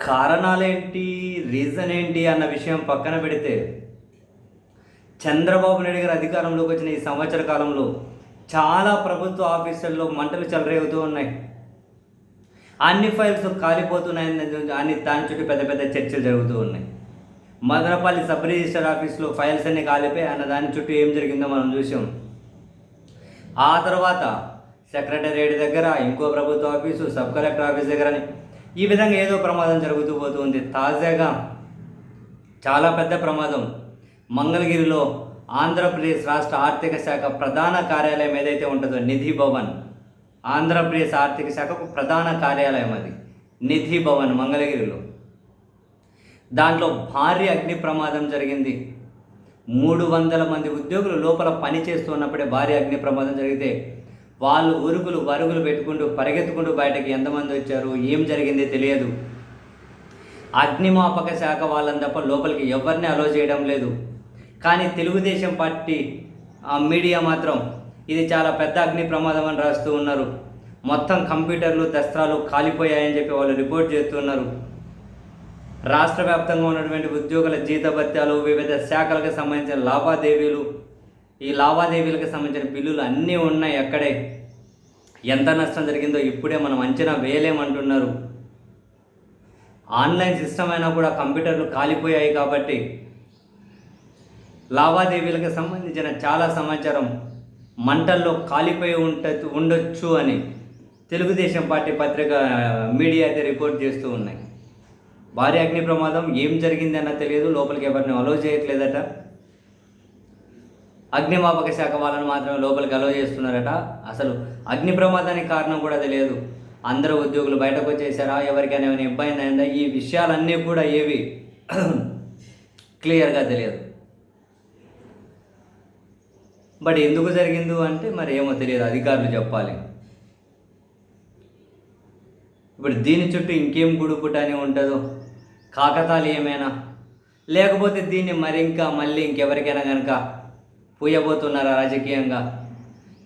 కారణాలేంటి? Reason ఏంటి? అన్న విషయం పక్కన పెడితే చంద్రబాబు నాయుడు గారు అధికారంలోకి వచ్చిన ఈ సంవత్సర కాలంలో చాలా ప్రభుత్వ ఆఫీసుల్లో మంటలు చెలరేగుతూ ఉన్నాయి. అన్ని ఫైల్స్ కాలిపోతున్నాయని అన్ని దాని చుట్టూ పెద్ద పెద్ద చర్చలు జరుగుతూ ఉన్నాయి. మదనపల్లి సబ్ రిజిస్టర్ ఆఫీస్లో ఫైల్స్ అన్ని కాలిపోయి అన్న దాని చుట్టూ ఏం జరిగిందో మనం చూసాం. ఆ తర్వాత సెక్రటరియట్ దగ్గర ఇంకో ప్రభుత్వ ఆఫీసు సబ్ కలెక్టర్ ఆఫీస్ దగ్గర ఈ విధంగా ఏదో ప్రమాదం జరుగుతూ పోతుంది తాజాగా చాలా పెద్ద ప్రమాదం. మంగళగిరిలో ఆంధ్రప్రదేశ్ రాష్ట్ర ఆర్థిక శాఖ ప్రధాన కార్యాలయం ఏదైతే ఉంటుందో నిధి భవన్. ఆంధ్రప్రదేశ్ ఆర్థిక శాఖకు ప్రధాన కార్యాలయం అది. నిధి భవన్ మంగళగిరిలో. దాంట్లో భారీ అగ్ని ప్రమాదం జరిగింది. మూడు వందల మంది ఉద్యోగులు లోపల పని చేస్తున్నప్పుడే భారీ అగ్ని ప్రమాదం జరిగితే వాళ్ళు ఉరుకులు పరుగులు పెట్టుకుంటూ పరిగెత్తుకుంటూ బయటకి ఎంతమంది వచ్చారు ఏం జరిగింది తెలియదు. అగ్నిమాపక శాఖ వాళ్ళని తప్ప లోపలికి ఎవరిని అలో చేయడం లేదు. కానీ తెలుగుదేశం పార్టీ ఆ మీడియా మాత్రం ఇది చాలా పెద్ద అగ్ని ప్రమాదం అని రాస్తూ ఉన్నారు. మొత్తం కంప్యూటర్లు దస్త్రాలు కాలిపోయాయని చెప్పి వాళ్ళు రిపోర్ట్ చేస్తున్నారు. రాష్ట్ర వ్యాప్తంగా ఉన్నటువంటి ఉద్యోగుల జీతభత్యాలు వివిధ శాఖలకు సంబంధించిన లావాదేవీలు ఈ లావాదేవీలకు సంబంధించిన బిల్లులు అన్నీ ఉన్నాయి అక్కడే. ఎంత నష్టం జరిగిందో ఇప్పుడే మనం అంచనా వేయలేమంటున్నారు. ఆన్లైన్ సిస్టమ్ అయినా కూడా కంప్యూటర్లు కాలిపోయాయి కాబట్టి లావాదేవీలకు సంబంధించిన చాలా సమాచారం మంటల్లో కాలిపోయి ఉంట ఉండొచ్చు అని తెలుగుదేశం పార్టీ పత్రిక మీడియా అయితే రిపోర్ట్ చేస్తూ ఉన్నాయి. భారీ అగ్ని ప్రమాదం ఏం జరిగింది అన్న తెలియదు లోపలికి ఎవరిని అలో చేయట్లేదట. అగ్నిమాపక శాఖ వాళ్ళను మాత్రమే లోపలికి అలో చేస్తున్నారట. అసలు అగ్ని ప్రమాదానికి కారణం కూడా తెలియదు. అందరూ ఉద్యోగులు బయటకు వచ్చేసారా? ఎవరికైనా ఏమైనా ఇబ్బంది అయిందా? ఈ విషయాలన్నీ కూడా ఏవి క్లియర్గా తెలియదు. బట్ ఎందుకు జరిగిందో అంటే మరి ఏమో తెలియదు. అధికారులు చెప్పాలి. ఇప్పుడు దీని చుట్టూ ఇంకేం గుడుపుటని ఉంటుందో? కాకతాలు ఏమైనా లేకపోతే దీన్ని మరి ఇంకా మళ్ళీ ఇంకెవరికైనా కనుక పూయబోతున్నారా రాజకీయంగా?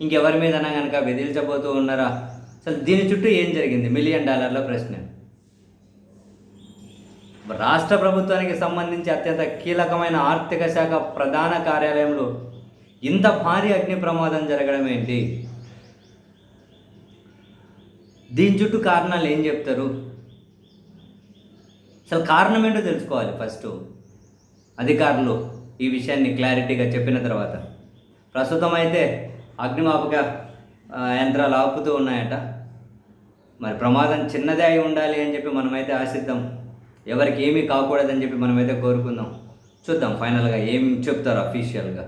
ఇంకెవరి మీద కనుక బెదిరించబోతూ ఉన్నారా? అసలు దీని చుట్టూ ఏం జరిగింది? మిలియన్ డాలర్ల ప్రశ్న. రాష్ట్ర ప్రభుత్వానికి సంబంధించి అత్యంత కీలకమైన ఆర్థిక శాఖ ప్రధాన కార్యాలయంలో ఇంత భారీ అగ్ని ప్రమాదం జరగడం ఏంటి? దీని చుట్టూ కారణాలు ఏం చెప్తారు? అసలు కారణం ఏంటో తెలుసుకోవాలి ఫస్ట్. అధికారులు. ఈ విషయాన్ని క్లారిటీగా చెప్పిన తర్వాత ప్రస్తుతం అయితే అగ్నిమాపక యంత్రాలు ఆపుతూ ఉన్నాయట. మరి ప్రమాదం చిన్నదే అయి ఉండాలి అని చెప్పి మనమైతే ఆశిద్దాం. ఎవరికి ఏమీ కాకూడదని చెప్పి మనమైతే కోరుకుందాం. చూద్దాం ఫైనల్గా ఏం చెప్తారు అఫీషియల్గా